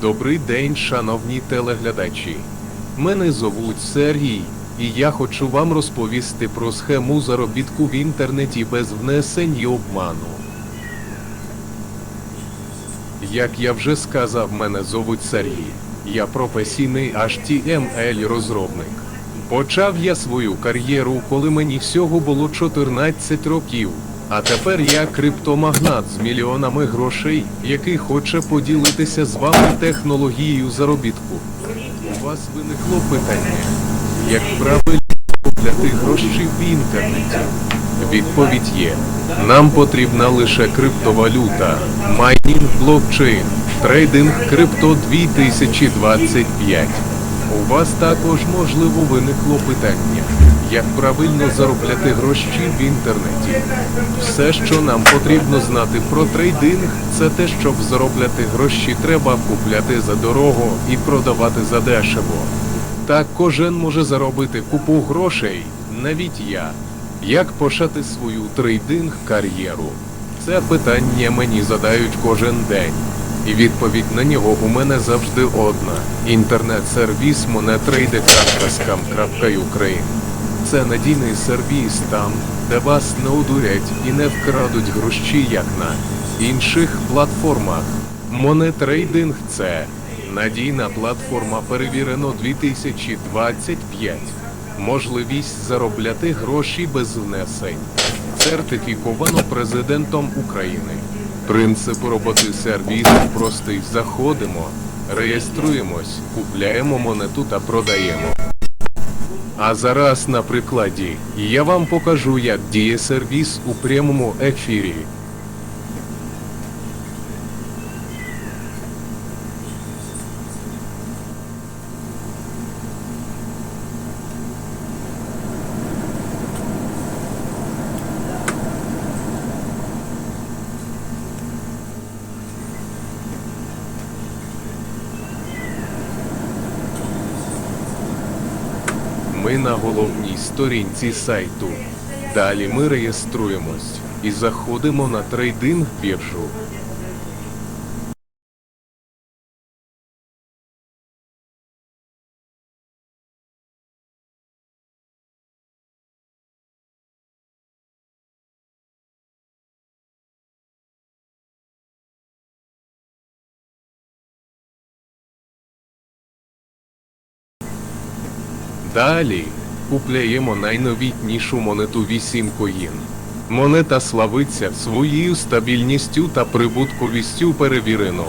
Добрий день, шановні телеглядачі. Мене зовуть Сергій, і я хочу вам розповісти про схему заробітку в інтернеті без внесень і обману. Як я вже сказав, мене зовуть Сергій. Я професійний HTML розробник. Почав я свою кар'єру, коли мені всього було 14 років. А тепер я криптомагнат з мільйонами грошей, який хоче поділитися з вами технологією заробітку. У вас виникло питання, як правильно заробляти гроші в інтернеті? Відповідь є. Нам потрібна лише криптовалюта, майнінг блокчейн, трейдинг крипто 2025. У вас також можливо виникло питання, як правильно заробляти гроші в інтернеті. Все, що нам потрібно знати про трейдинг, це те, щоб заробляти гроші, треба купляти за дорого і продавати за дешево. Так кожен може заробити купу грошей, навіть я. Як почати свою трейдинг кар'єру? Це питання мені задають кожен день. І відповідь на нього у мене завжди одна: інтернет-сервіс monetrader.scam.ukraine. Це надійний сервіс там, де вас не одурять і не вкрадуть гроші, як на інших платформах. Монетрейдинг це надійна платформа перевірено 2025. Можливість заробляти гроші без внесень. Сертифіковано президентом України. Принцип роботи сервісу простий. Заходимо, реєструємось, купляємо монету та продаємо. А зараз на прикладі я вам покажу, як діє сервіс у прямому ефірі. Ми на головній сторінці сайту. Далі ми реєструємось і заходимо на трейдинг біржу. Далі купляємо найновітнішу монету 8 коїн. Монета славиться своєю стабільністю та прибутковістю перевірено.